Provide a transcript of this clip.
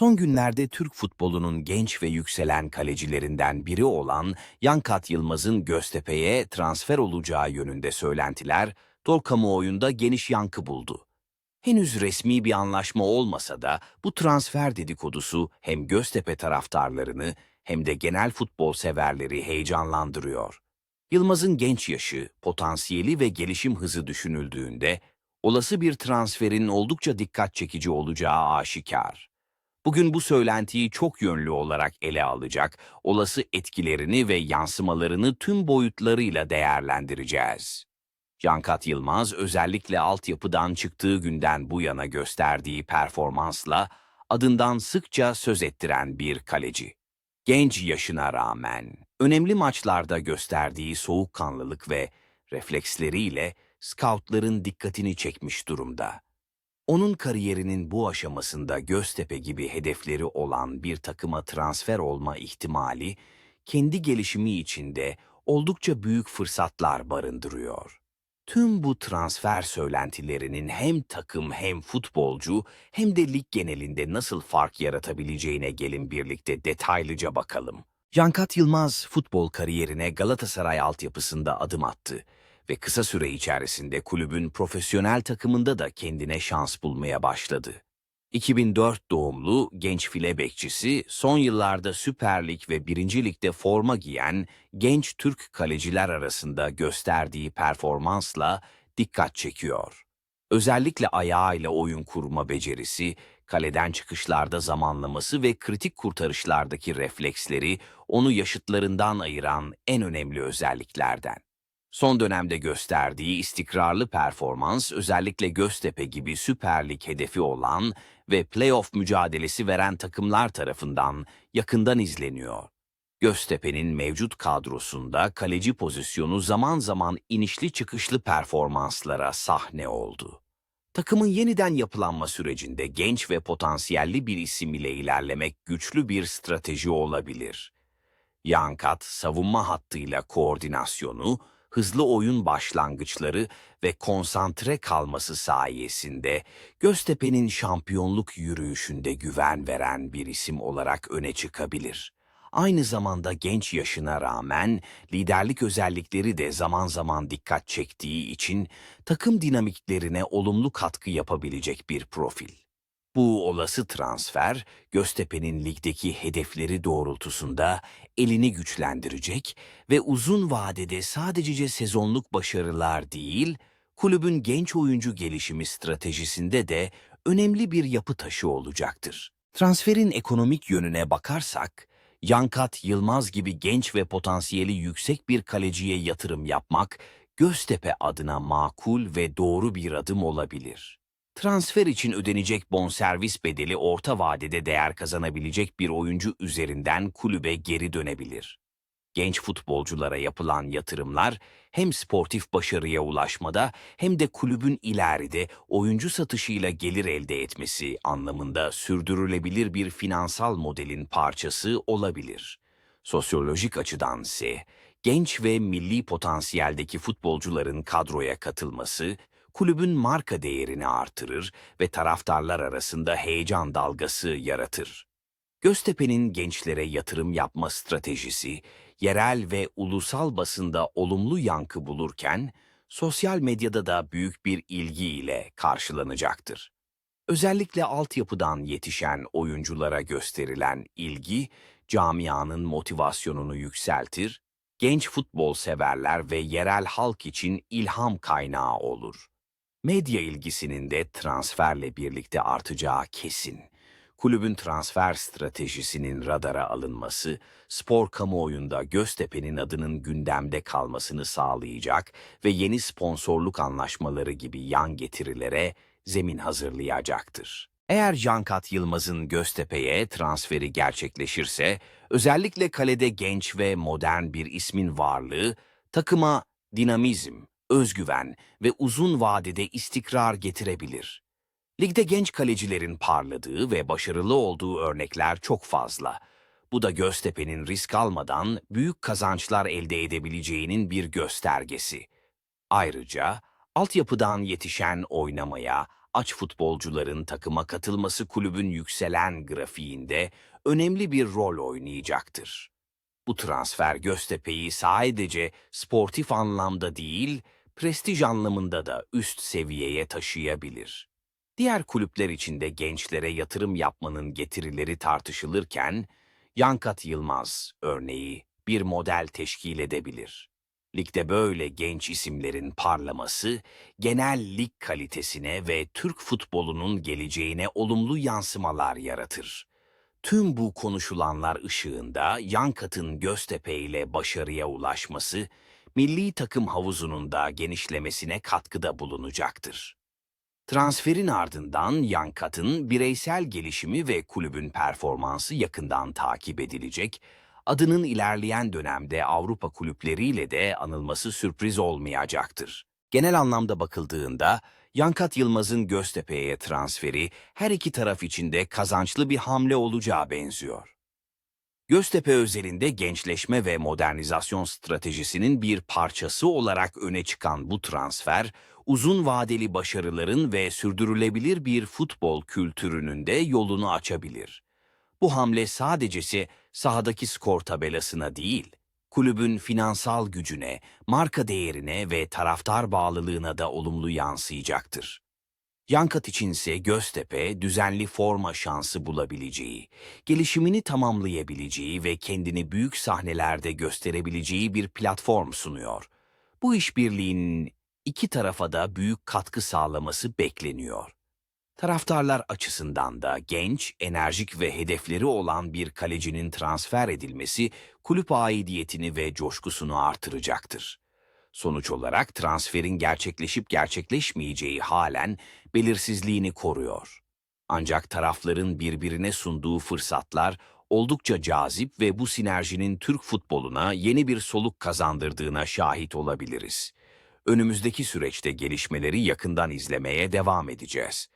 Son günlerde Türk futbolunun genç ve yükselen kalecilerinden biri olan Yankat Yılmaz'ın Göztepe'ye transfer olacağı yönünde söylentiler Dol kamuoyunda geniş yankı buldu. Henüz resmi bir anlaşma olmasa da bu transfer dedikodusu hem Göztepe taraftarlarını hem de genel futbol severleri heyecanlandırıyor. Yılmaz'ın genç yaşı, potansiyeli ve gelişim hızı düşünüldüğünde olası bir transferin oldukça dikkat çekici olacağı aşikar. Bugün bu söylentiyi çok yönlü olarak ele alacak, olası etkilerini ve yansımalarını tüm boyutlarıyla değerlendireceğiz. Cankat Yılmaz özellikle altyapıdan çıktığı günden bu yana gösterdiği performansla adından sıkça söz ettiren bir kaleci. Genç yaşına rağmen önemli maçlarda gösterdiği soğukkanlılık ve refleksleriyle scoutların dikkatini çekmiş durumda. Onun kariyerinin bu aşamasında Göztepe gibi hedefleri olan bir takıma transfer olma ihtimali, kendi gelişimi içinde oldukça büyük fırsatlar barındırıyor. Tüm bu transfer söylentilerinin hem takım hem futbolcu hem de lig genelinde nasıl fark yaratabileceğine gelin birlikte detaylıca bakalım. Cankat Yılmaz futbol kariyerine Galatasaray altyapısında adım attı ve kısa süre içerisinde kulübün profesyonel takımında da kendine şans bulmaya başladı. 2004 doğumlu genç file bekçisi son yıllarda Süper Lig ve 1. Lig'de forma giyen genç Türk kaleciler arasında gösterdiği performansla dikkat çekiyor. Özellikle ayağıyla oyun kurma becerisi, kaleden çıkışlarda zamanlaması ve kritik kurtarışlardaki refleksleri onu yaşıtlarından ayıran en önemli özelliklerden. Son dönemde gösterdiği istikrarlı performans özellikle Göztepe gibi Süper Lig hedefi olan ve playoff mücadelesi veren takımlar tarafından yakından izleniyor. Göztepe'nin mevcut kadrosunda kaleci pozisyonu zaman zaman inişli çıkışlı performanslara sahne oldu. Takımın yeniden yapılanma sürecinde genç ve potansiyelli bir isim ile ilerlemek güçlü bir strateji olabilir. Yankat savunma hattıyla koordinasyonu, hızlı oyun başlangıçları ve konsantre kalması sayesinde Göztepe'nin şampiyonluk yürüyüşünde güven veren bir isim olarak öne çıkabilir. Aynı zamanda genç yaşına rağmen liderlik özellikleri de zaman zaman dikkat çektiği için takım dinamiklerine olumlu katkı yapabilecek bir profil. Bu olası transfer, Göztepe'nin ligdeki hedefleri doğrultusunda elini güçlendirecek ve uzun vadede sadece sezonluk başarılar değil, kulübün genç oyuncu gelişimi stratejisinde de önemli bir yapı taşı olacaktır. Transferin ekonomik yönüne bakarsak, Yankat Yılmaz gibi genç ve potansiyeli yüksek bir kaleciye yatırım yapmak, Göztepe adına makul ve doğru bir adım olabilir. Transfer için ödenecek bonservis bedeli orta vadede değer kazanabilecek bir oyuncu üzerinden kulübe geri dönebilir. Genç futbolculara yapılan yatırımlar hem sportif başarıya ulaşmada hem de kulübün ileride oyuncu satışıyla gelir elde etmesi anlamında sürdürülebilir bir finansal modelin parçası olabilir. Sosyolojik açıdan ise genç ve milli potansiyeldeki futbolcuların kadroya katılması kulübün marka değerini artırır ve taraftarlar arasında heyecan dalgası yaratır. Göztepe'nin gençlere yatırım yapma stratejisi, yerel ve ulusal basında olumlu yankı bulurken, sosyal medyada da büyük bir ilgiyle karşılanacaktır. Özellikle altyapıdan yetişen oyunculara gösterilen ilgi, camianın motivasyonunu yükseltir, genç futbol severler ve yerel halk için ilham kaynağı olur. Medya ilgisinin de transferle birlikte artacağı kesin. Kulübün transfer stratejisinin radara alınması, spor kamuoyunda Göztepe'nin adının gündemde kalmasını sağlayacak ve yeni sponsorluk anlaşmaları gibi yan getirilere zemin hazırlayacaktır. Eğer Cankat Yılmaz'ın Göztepe'ye transferi gerçekleşirse, özellikle kalede genç ve modern bir ismin varlığı, takıma dinamizm, özgüven ve uzun vadede istikrar getirebilir. Ligde genç kalecilerin parladığı ve başarılı olduğu örnekler çok fazla. Bu da Göztepe'nin risk almadan büyük kazançlar elde edebileceğinin bir göstergesi. Ayrıca altyapıdan yetişen oynamaya, aç futbolcuların takıma katılması kulübün yükselen grafiğinde önemli bir rol oynayacaktır. Bu transfer Göztepe'yi sadece sportif anlamda değil, prestij anlamında da üst seviyeye taşıyabilir. Diğer kulüpler içinde gençlere yatırım yapmanın getirileri tartışılırken, Yankat Yılmaz örneği bir model teşkil edebilir. Ligde böyle genç isimlerin parlaması, genel lig kalitesine ve Türk futbolunun geleceğine olumlu yansımalar yaratır. Tüm bu konuşulanlar ışığında Yankat'ın Göztepe ile başarıya ulaşması, milli takım havuzunun da genişlemesine katkıda bulunacaktır. Transferin ardından Yankat'ın bireysel gelişimi ve kulübün performansı yakından takip edilecek, adının ilerleyen dönemde Avrupa kulüpleriyle de anılması sürpriz olmayacaktır. Genel anlamda bakıldığında, Yankat Yılmaz'ın Göztepe'ye transferi her iki taraf için de kazançlı bir hamle olacağı benziyor. Göztepe özelinde gençleşme ve modernizasyon stratejisinin bir parçası olarak öne çıkan bu transfer, uzun vadeli başarıların ve sürdürülebilir bir futbol kültürünün de yolunu açabilir. Bu hamle sadecesi sahadaki skor tabelasına değil, kulübün finansal gücüne, marka değerine ve taraftar bağlılığına da olumlu yansıyacaktır. Yankat içinse Göztepe düzenli forma şansı bulabileceği, gelişimini tamamlayabileceği ve kendini büyük sahnelerde gösterebileceği bir platform sunuyor. Bu işbirliğinin iki tarafa da büyük katkı sağlaması bekleniyor. Taraftarlar açısından da genç, enerjik ve hedefleri olan bir kalecinin transfer edilmesi kulüp aidiyetini ve coşkusunu artıracaktır. Sonuç olarak transferin gerçekleşip gerçekleşmeyeceği halen belirsizliğini koruyor. Ancak tarafların birbirine sunduğu fırsatlar oldukça cazip ve bu sinerjinin Türk futboluna yeni bir soluk kazandırdığına şahit olabiliriz. Önümüzdeki süreçte gelişmeleri yakından izlemeye devam edeceğiz.